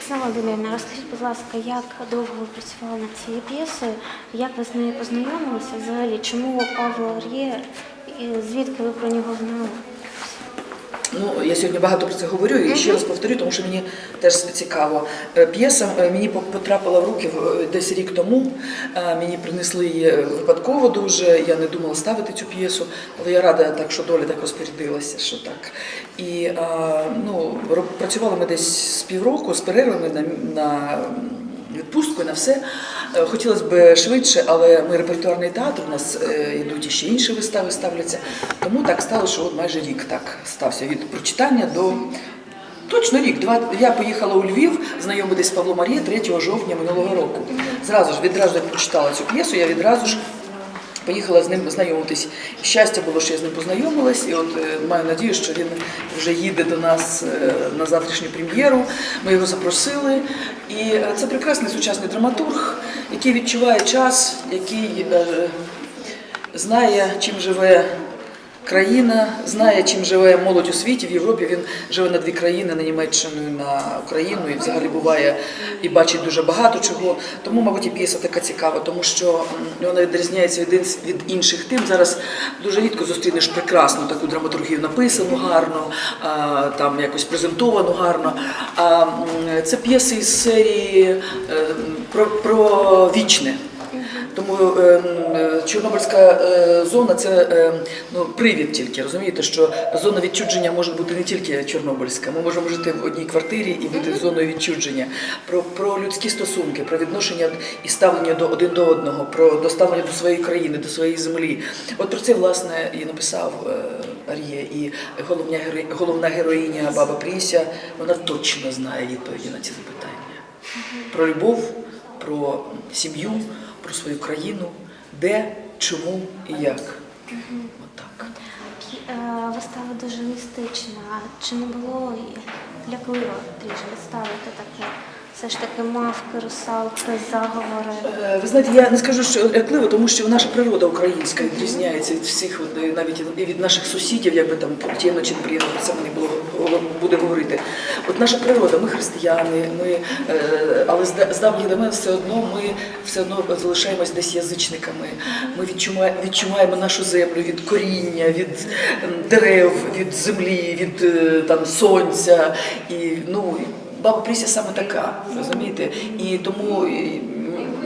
Оксана Володимирівна, розкажіть, будь ласка, як довго ви працювали над цією п'єсою, як ви з нею познайомилися взагалі? Чому Павло Ар'є, звідки ви про нього знали? Ну, я сьогодні багато про це говорю і ще раз повторю, тому що мені теж цікаво. Е, П'єса е, мені по- потрапила в руки десь рік тому. Е, Мені принесли її випадково дуже. Я не думала ставити цю п'єсу, але я рада, так що доля так розпорядилася, що так. І е, ну, працювали ми десь з півроку з перервами на, на відпустку на все. Е, Хотілося б швидше, але ми репертуарний театр, у нас е, йдуть ще інші вистави ставляться. Тому так стало, що от майже рік так стався від прочитання до. Точно рік. Два я поїхала у Львів знайомитись з Павло Марія 3 жовтня минулого року. Зразу ж відразу як прочитала цю п'єсу, я відразу ж поїхала з ним познайомитись. Щастя було, що я з ним познайомилась, і от е, маю надію, що він вже їде до нас е, на завтрашню прем'єру. Ми його запросили. І е, це прекрасний сучасний драматург, який відчуває час, який знає, чим живе країна, знає, чим живе молодь у світі. В Європі він живе на дві країни, на Німеччину і на Україну, і взагалі буває і бачить дуже багато чого. Тому, мабуть, і п'єса така цікава, тому що вона відрізняється від, від інших тим. Зараз дуже рідко зустрінеш прекрасну таку драматургію написану гарно, там якось презентовану гарно. А це п'єси із серії е, про, про вічне. Тому е, е, Чорнобильська е, зона це е, ну, привід тільки. Розумієте, що зона відчудження може бути не тільки Чорнобильська. Ми можемо жити в одній квартирі і бути зоною відчудження. Про, про людські стосунки, про відношення і ставлення до один до одного, про доставлення до своєї країни, до своєї землі. От про це власне і написав е, Ар'є. І головня герой- головна героїня Баба Пріся, вона точно знає відповіді на ці запитання про любов, про сім'ю, про свою країну, де, чому і як. Отак. П'є- е, Вистава дуже містична. Чи не було лякливо трішки ставити таке? Все ж таки мавки, русалки, заговори. Е, Ви знаєте, я не скажу, що лякливо, тому що наша природа українська відрізняється від всіх, навіть і від наших сусідів, якби там приємно чи неприємно це мені було буде говорити. От наша природа, ми християни, ми, е, але з да- з давніх давен все одно ми все одно залишаємось десь язичниками. Ми відчуваємо, відчуваємо нашу землю від коріння, від дерев, від землі, від е, там сонця. І ну баба Пріся саме така, розумієте? І тому.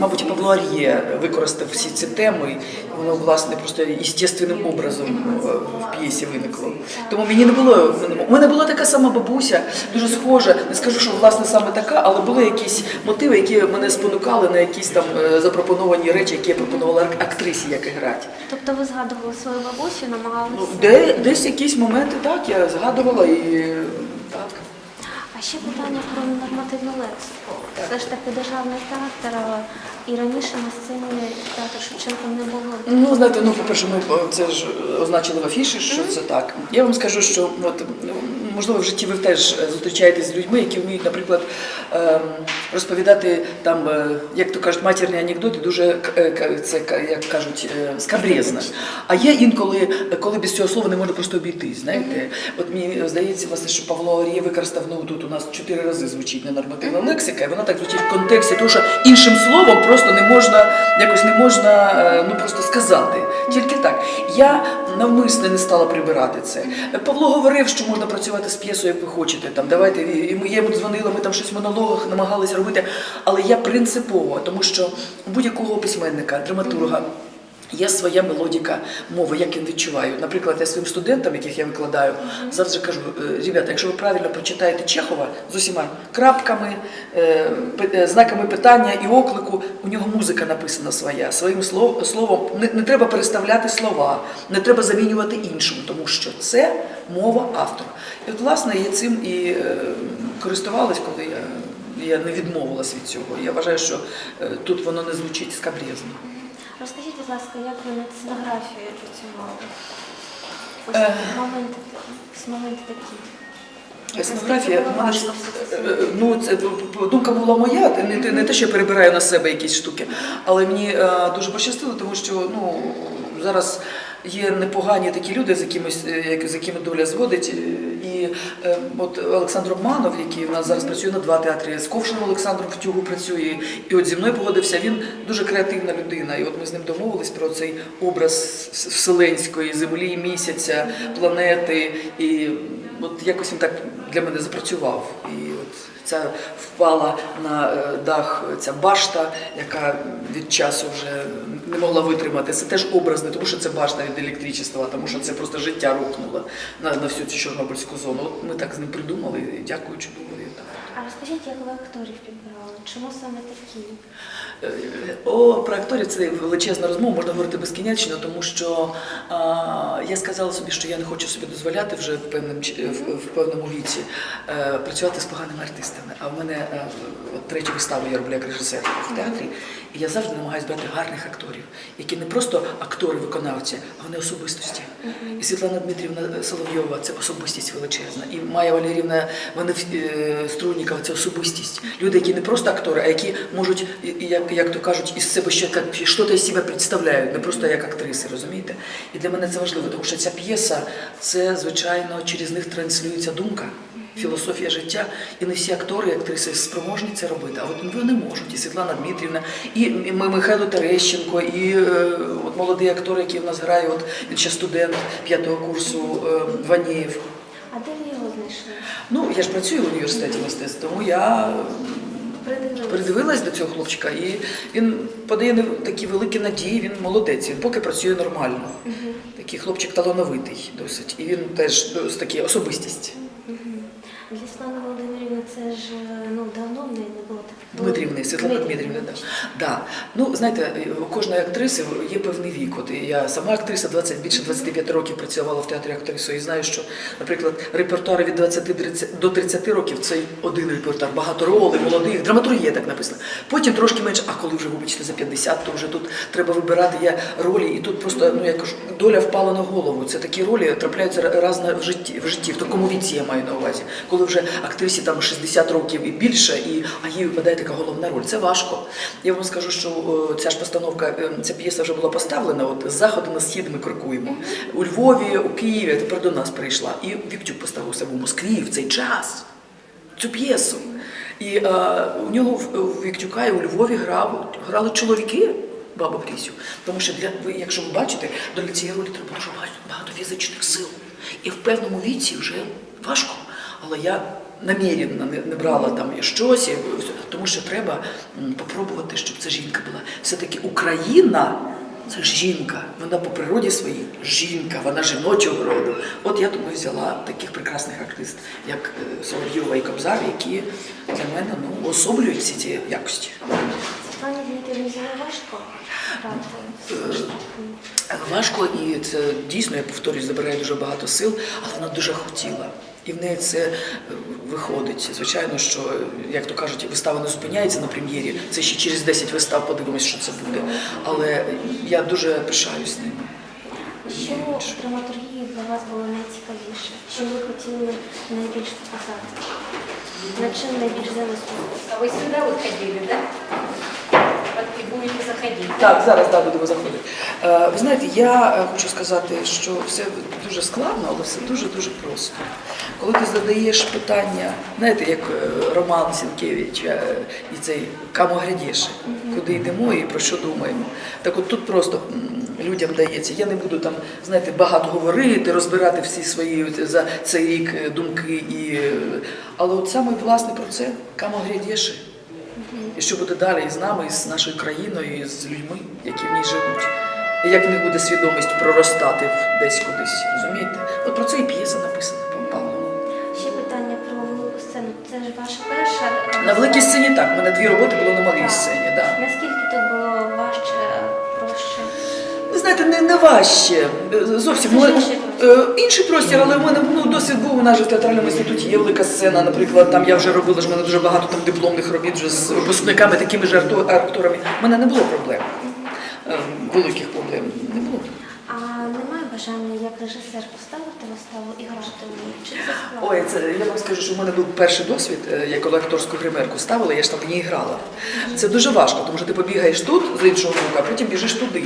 Мабуть, Павло Ар'є використав всі ці теми, і воно власне просто естественним образом е, в п'єсі виникло. Тому мені не було. У мене була така сама бабуся, дуже схожа. Не скажу, що власне саме така, але були якісь мотиви, які мене спонукали на якісь там е, запропоновані речі, які я пропонувала актрисі, як грати. Тобто ви згадували свою бабусю, намагалися. Ну, де, десь якісь моменти так я згадувала і. А ще питання про нормативну лексику. Все ж таки державний театр, і раніше на сцені театр Шевченка не було. Ну, знаєте, ну, по-перше, ми е, це ж означили в афіші, що це так. Я вам скажу, що от, ну, можливо в житті ви теж е, зустрічаєтесь з людьми, які вміють, наприклад, ем, розповідати там, е, як то кажуть, матірні анекдоти, дуже це як кажуть, скабрезно. А є інколи, коли без цього слова не можна просто обійтись. Знаєте, от мені здається, власне, що Павло Аріє використав ну тут нас чотири рази звучить ненормативна лексика, і вона так звучить в контексті, тому що іншим словом просто не можна якось не можна е, ну просто сказати. Тільки так. Я навмисне не стала прибирати це. Павло говорив, що можна працювати з п'єсою, як ви хочете. Там давайте і ми- я йому дзвонила, ми там щось в монологах намагалися робити. Але я принципово, тому що будь-якого письменника, драматурга. Є своя мелодіка мови, як я відчуваю. Наприклад, я своїм студентам, яких я викладаю, завжди кажу: «Е, ребята, якщо ви правильно прочитаєте Чехова з усіма крапками, е, е, знаками питання і оклику, у нього музика написана своя. Своїм словом не, не треба переставляти слова, не треба замінювати іншим, тому що це мова автора. І от, власне, я цим і користувалась, коли я. Я не відмовилась від цього. Я вважаю, що тут воно не звучить скабрезно. Розкажіть, будь ласка, як ви над сценографією працювали? Ось Е. моменти, ось моменти такі. Ж, було важко все це? е, е, ну це думка була моя, не, те- не те, що я перебираю на себе якісь штуки, але мені е, дуже пощастило, тому що ну зараз є непогані такі люди, з якимось е, з якими доля зводить, е, і е, от Олександр Романов, який у нас зараз працює на два театрі, з Ковшиним Олександром в тюгу працює, і от зі мною погодився. Він дуже креативна людина. І от ми з ним домовились про цей образ вселенської землі, місяця, планети. І от якось він так для мене запрацював. І от ця впала на дах ця башта, яка від часу вже не могла витримати. Це теж образ, не тому що це башта від електричества, а тому що це просто життя рухнуло на, на всю цю Чорнобильську зону. От ми так з ним придумали, і дякуючи. А розкажіть, як ви акторів підбирали? Чому саме такі? Е, О, про акторів це величезна розмова, можна говорити безкінечно, тому що а, я сказала собі, що я не хочу собі дозволяти вже в, певним, в, в певному віці е, працювати з поганими артистами. А в мене е, от третю виставу я роблю як режисер в театрі, і я завжди намагаюся брати гарних акторів, які не просто актори-виконавці, а вони особистості. І Світлана Дмитрівна Соловйова це особистість величезна. І Майя Валерівна вони е, Струнікова це особистість. Люди, які не просто актори, а які можуть, як, як то кажуть, із себе ще щось із себе представляють, не просто як актриси, розумієте? І для мене це важливо, тому що ця п'єса це звичайно через них транслюється думка. Філософія життя, і не всі актори і актриси спроможні це робити. А от вони можуть. І Світлана Дмитрівна, і Михайло Терещенко, і е, от молодий актор, який в нас грає, от він ще студент п'ятого курсу е, Ванієв. А де ви його знайшли? Ну, я ж працюю в університеті мистецтв, тому я придивилась до цього хлопчика, і він подає не- такі великі надії, він молодець, він поки працює нормально. Такий хлопчик талановитий досить. І він теж дос- такий особистість. Для Світлани Володимирівни це ж ну, давно в неї не було так. Дмитрівни, Світлана Дмитрівна, да. да. Ну, знаєте, у кожної актриси є певний вік. От я сама актриса 20, більше 25 років працювала в театрі актрисою і знаю, що, наприклад, репертуари від 20 до 30 років це один репертуар, багато ролей, молодих, драматургія так написано. Потім трошки менше, а коли вже, вибачте, за 50, то вже тут треба вибирати я ролі, і тут просто, ну я кажу, доля впала на голову. Це такі ролі трапляються раз на в житті, в житті, в такому віці я маю на увазі. Коли вже актрисі там 60 років і більше, і а їй випадає така головна роль. Це важко. Я вам скажу, що ця ж постановка, е, ця п'єса вже була поставлена. От з заходу на схід ми крокуємо. У Львові, у Києві, тепер до нас прийшла. І Віктюк поставився в Москві в цей час цю п'єсу. І е, у нього в, Віктюка і у Львові грав, грали чоловіки бабу Прісю. Тому що для ви, якщо ви бачите, для цієї ролі треба дуже багато фізичних сил. І в певному віці вже важко. Але я наміренно не, брала там щось, тому що треба м, попробувати, щоб ця жінка була. Все-таки Україна. Це жінка, вона по природі своїй жінка, вона жіночого роду. От я тому взяла таких прекрасних артистів, як е, Соловйова і Кобзар, які для мене ну, особлюють всі ці якості. Світлані Дмитрівні важко грати. Е, Важко, і це дійсно, я повторюсь, забирає дуже багато сил, але вона дуже хотіла. І в неї це е, виходить. Звичайно, що, як то кажуть, вистава не зупиняється на прем'єрі. Це ще через 10 вистав подивимось, що це буде. Але я дуже пишаюсь ним. Що в драматургії для вас було найцікавіше? Що ви хотіли найбільше показати? Над чим найбільш замислювалися? А вы сюда вот ходили, да? Будете заходить. Так, зараз да, будемо заходити. Е, ви знаєте, я е, хочу сказати, що все дуже складно, але все дуже-дуже просто. Коли ти задаєш питання, знаєте, як е, Роман Сінкевич і цей «Камо глядіше», куди йдемо і про що думаємо. Так от тут просто людям дається. Я не буду там, знаєте, багато говорити, розбирати всі свої за цей рік думки. І... Але от саме власне про це «Камо глядіше». І що буде далі із нами, і з нашою країною, і з людьми, які в ній живуть. І як в них буде свідомість проростати десь кудись, розумієте? От про це і п'єса написана по Павлову. Ще питання про велику сцену. Це ж ваша перша. е, На великій сцені так, У мене дві роботи було на малій сцені. Да. Наскільки тут було важче, знаєте, не, не важче. Е, Зовсім Це ж інший е, інший простір, але в мене ну, досвід був у нас же в театральному інституті. Є велика сцена. Наприклад, там я вже робила ж в мене дуже багато там дипломних робіт вже з випускниками, такими ж арту- акторами. У мене не було проблем. Е, Великих проблем не було. Бажання як режисер поставити виставу і грати у ній? Чи це складно? Ой, це я вам скажу, що в мене був перший досвід, е, я коли акторську гримерку ставила, я ж там в ній грала. Це дуже важко, тому що ти побігаєш тут з іншого боку, а потім біжиш туди.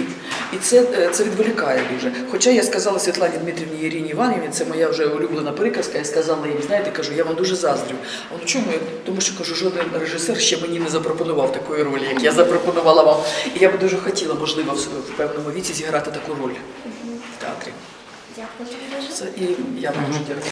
І це, е, це відволікає дуже. Хоча я сказала Світлані Дмитрівні Ірині Іванівні, це моя вже улюблена приказка, я сказала їм, знаєте, кажу, я вам дуже заздрю. А ну чому? Тому що кажу, жоден режисер ще мені не запропонував такої ролі, як я запропонувала вам. І я би дуже хотіла, можливо, в, в певному віці зіграти таку роль в. Дякую. Це і я можу дякую.